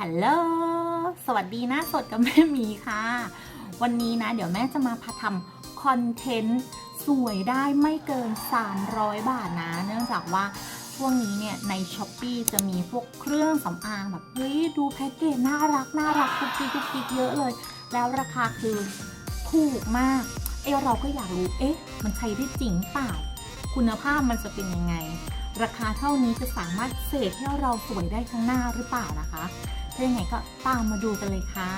ฮัลโหล สวัสดีนะสดกับแม่มีค่ะ วันนี้นะ เดี๋ยวแม่จะมาพาทำคอนเทนต์สวยได้ไม่เกิน 300 บาทนะ เนื่องจากว่าช่วงนี้เนี่ยใน s h อ p e e จะมีพวกเครื่องสำอางแบบเฮ้ยดูแพ็กเกจน่ารักน่ารักกุ๊กกิ๊กกุ๊กกิ๊กเยอะเลย แล้วราคาคือถูกมาก เอะเราก็อยากรู้ เอ๊ะ มันใช้ได้จริงเปล่า คุณภาพมันจะเป็นยังไง ราคาเท่านี้จะสามารถเสกให้เราสวยได้ข้างหน้าหรือเปล่านะคะ ถ้ายังไงก็ตามมาดูกันเลยค่ะ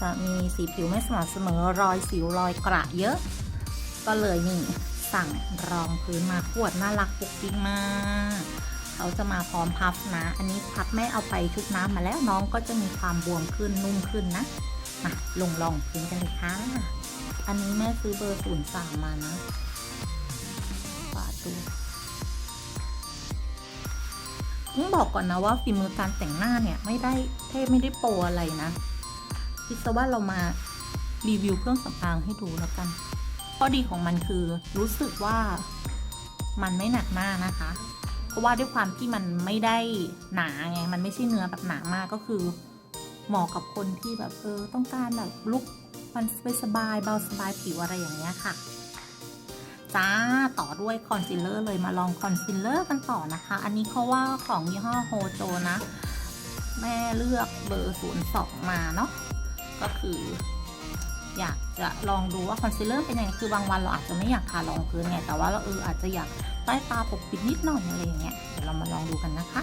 จะมีสีผิวไม่สม่ำเสมอรอยสิวรอยกระเยอะ ก็เลยนี่สั่งรองพื้นมาขวดน่ารักปุกปิ๊กมากเขาจะมาพร้อมพัฟนะ อันนี้พัฟแม่เอาไปชุบน้ำมาแล้วน้องก็จะมีความบวมขึ้นนุ่มขึ้นนะมาลงรองพื้นกันเลยค่ะ อันนี้แม่ซื้อเบอร์ศูนย์สามมานะฝาดู ต้องบอกก่อนนะว่าฝีมือการแต่งหน้าเนี่ยไม่ได้เทพไม่ได้โปรอะไรนะคิดซะว่าเรามารีวิวเครื่องสำอางให้ดูแล้วกัน ข้อดีของมันคือรู้สึกว่ามันไม่หนักหน้านะคะ เพราะว่าด้วยความที่มันไม่ได้หนาไง มันไม่ใช่เนื้อแบบหนามากก็คือ เหมาะกับคนที่แบบเออต้องการแบบลุกมันสบายเบาสบายผิวอะไรอย่างเงี้ยค่ะ จ้าต่อด้วยคอนซีลเลอร์เลยมาลองคอนซีลเลอร์กันต่อนะคะ อันนี้เขาว่าของยี่ห้อโฮโจนะ แม่เลือกเบอร์ศูนย์สองมาเนาะก็คือ อยากจะลองดูว่าคอนซีลเลอร์เป็นยังไงคือบางวันเราอาจจะไม่อยากทารองพื้นไงแต่ว่าเราเอออาจจะอยากใต้ตาปกปิดนิดหน่อยอะไรอย่างเงี้ยเดี๋ยวเรามาลองดูกันนะคะ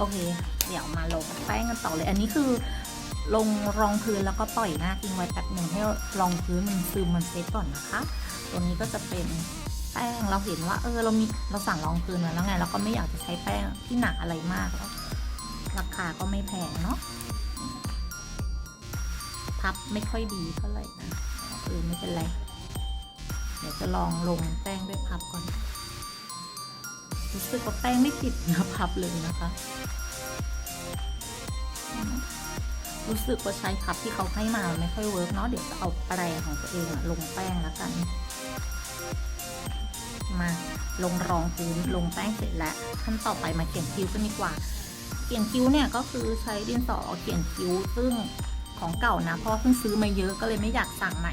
โอเค เดี๋ยวมาลงแป้งกันต่อเลย อันนี้คือลงรองพื้นแล้วก็ปล่อยหน้าทิ้งไว้แป๊บหนึ่งให้รองพื้นมันซึมมันเซตก่อนนะคะ ตัวนี้ก็จะเป็นแป้งเราเห็นว่า เออเรามีเราสั่งรองพื้นมาแล้วไงเราก็ไม่อยากจะใช้แป้งที่หนักอะไรมากแล้วราคาก็ไม่แพงเนาะพับไม่ค่อยดีเท่าไหร่นะเออไม่เป็นไร เดี๋ยวจะลองลงแป้งด้วยพับก่อน รู้สึกว่าแป้งไม่ติดเนื้อพับเลยนะคะ รู้สึกว่าใช้พับที่เขาให้มาไม่ค่อยเวิร์กเนาะเดี๋ยวจะเอาแปรงของตัวเองลงแป้งแล้วกัน มาลงรองพื้นลงแป้งเสร็จแล้วขั้นต่อไปมาเขียนคิ้วกันดีกว่า เขียนคิ้วเนี่ยก็คือใช้ดินสอเขียนคิ้วซึ่งของเก่านะเพราะเพิ่งซื้อมาเยอะก็เลยไม่อยากสั่งใหม่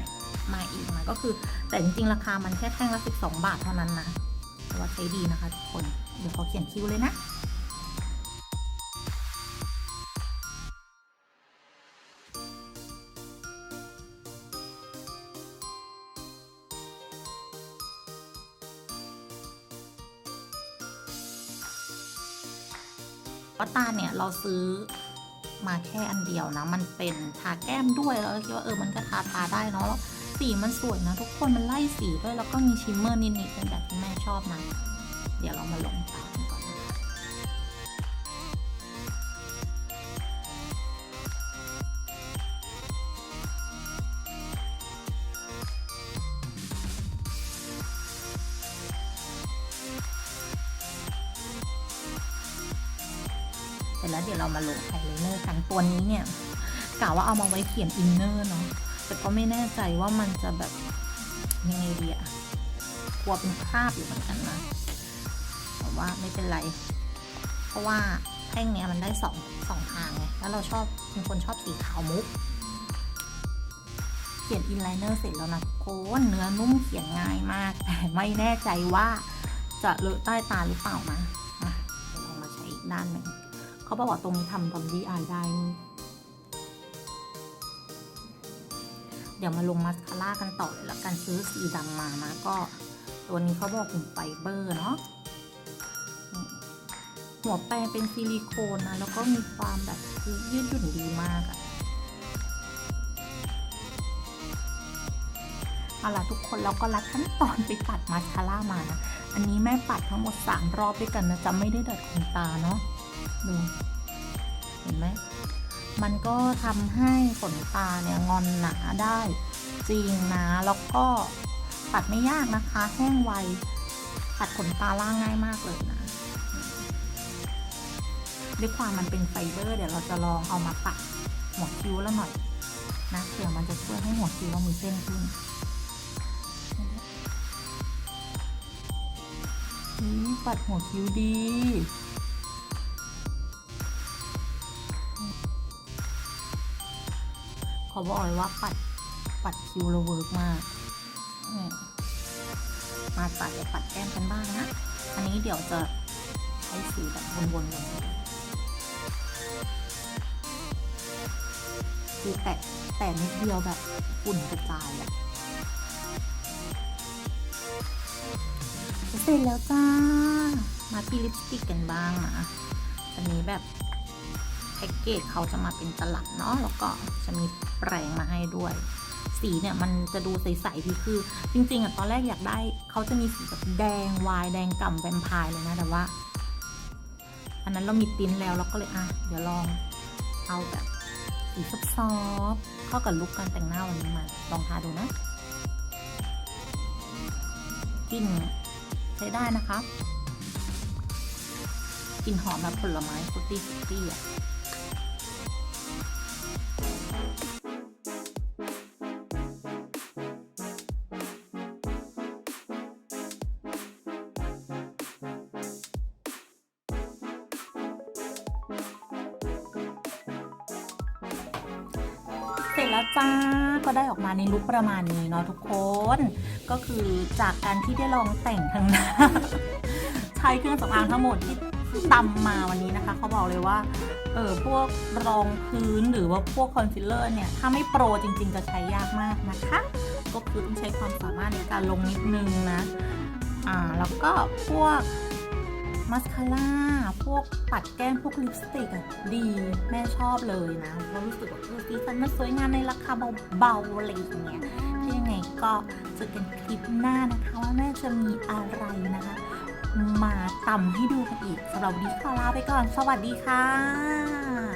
มาอีกนะก็คือแต่จริงๆราคามันแค่แท่งละ 12 บาทเท่านั้นนะ แต่ว่าใช้ดีนะคะทุกคน เดี๋ยวขอเขียนคิวเลยนะว่าตาเนี่ยเราซื้อมาแค่อันเดียวนะ มันเป็นทาแก้มด้วยแล้วคิดว่าเออมันก็ทาตาได้เนาะ สีมันสวยนะ ทุกคนมันไล่สีด้วยแล้วก็มีชิมเมอร์นิดๆเป็นแบบที่แม่ชอบนะ เดี๋ยวเรามาลงตากันก่อนนะคะเสร็จแล้วเดี๋ยวเรามาลงไอไลเนอร์กันตัวนี้เนี่ยกะว่าเอามาไว้เขียนอินเนอร์เนาะ แต่ก็ไม่แน่ใจว่ามันจะแบบยังไงดีอะกลัวเป็นคราบอยู่เหมือนกันนะแต่ว่าไม่เป็นไร เพราะว่าแท่งเนี้ยมันได้สองสองทางไงแล้วเราชอบเป็นคนชอบสีขาวมุก เขียนอินไลเนอร์เสร็จแล้วนะทุกคนเนื้อนุ่มเขียนง่ายมาก แต่ไม่แน่ใจว่าจะเลอะใต้ตาหรือเปล่านะมาลองมาใช้อีกด้านหนึ่งเขาบอกว่าตรงนี้ทำดอมดี้อายได้ เดี๋ยวมาลงมาสคาร่ากันต่อเลยละกันซื้อสีดำมานะ ก็ตัวนี้เขาบอกเป็นไฟเบอร์เนาะหัวแปรงเป็นซิลิโคนนะ แล้วก็มีความแบบยืดหยุ่นดีมากอะเอาล่ะทุกคนเราก็รัดขั้นตอนไปปัดมาสคาร่ามานะอันนี้แม่ปัดทั้งหมด 3 รอบด้วยกันนะจะไม่ได้ดัดขนตาเนาะดูเห็นไหม มันก็ทำให้ขนตาเนี่ยงอนหนาได้จริงนะแล้วก็ตัดไม่ยากนะคะ แห้งไวตัดขนตาล่างง่ายมากเลยนะด้วยความมันเป็นไฟเบอร์ เดี๋ยวเราจะลองเอามาปัดหัวคิ้วแล้วหน่อยนะเผื่อมันจะช่วยให้หัวคิ้วเรามีเส้นขึ้นนี่ปัดหัวคิ้วดี อบอกเลยว่าปัดปัดคิวเราเวิร์กมากมมาปัดปัดแก้มกันบ้างนะ อันนี้เดี๋ยวจะใช้สีแบบวนๆอย่างนี้คือแตะแตะนิดเดียวแบบฝุ่นกระจายอะเสร็จแล้วจ้า มาที่ลิปสติกกันบ้างนะอันนี้แบบ แพ็กเกจเขาจะมาเป็นตลับเนาะแล้วก็จะมีแปรงมาให้ด้วย สีเนี่ยมันจะดูใสๆดีคือ จริงๆอะตอนแรกอยากได้เขาจะมีสีแบบแดงวายแดงก่ำแวมไพร์เลยนะแต่ว่า อันนั้นเรามีปริ้นแล้วเราก็เลยอะเดี๋ยวลองเอาแบบสีซอฟๆเข้ากับลุคการแต่งหน้าวันนี้มาลองทาดูนะกลิ่นใช้ได้นะคะกลิ่นหอมแบบผลไม้ฟรุตตี้ฟรุตตี้อะ จแล้วจ้า ก็ได้ออกมาในลุคประมาณนี้เนาะทุกคน ก็คือจากการที่ได้ลองแต่งทั้งหน้าใช้เครื่องสำอางทั้งหมดที่ตำมาวันนี้นะคะ เขาบอกเลยว่า เออพวกรองพื้นหรือว่าพวกคอนซีลเลอร์เนี่ย ถ้าไม่โปรจริง ๆ จะใช้ยากมากนะคะ ก็คือต้องใช้ความสามารถในการลงนิดนึงนะ อ่า แล้วก็พวก มัสคาร่า พวกปัดแก้ม พวกลิปสติกอะดีแม่ชอบเลยนะเพราะรู้สึกว่าเออสีสันมันสวยงามในราคาเบาๆอะไรอย่างเงี้ยถ้ายังไงก็เจอกันคลิปหน้านะคะว่าแม่จะมีอะไรนะคะ มาตำให้ดูกันอีกสำหรับวันนี้ขอลาไปก่อน สวัสดีค่ะ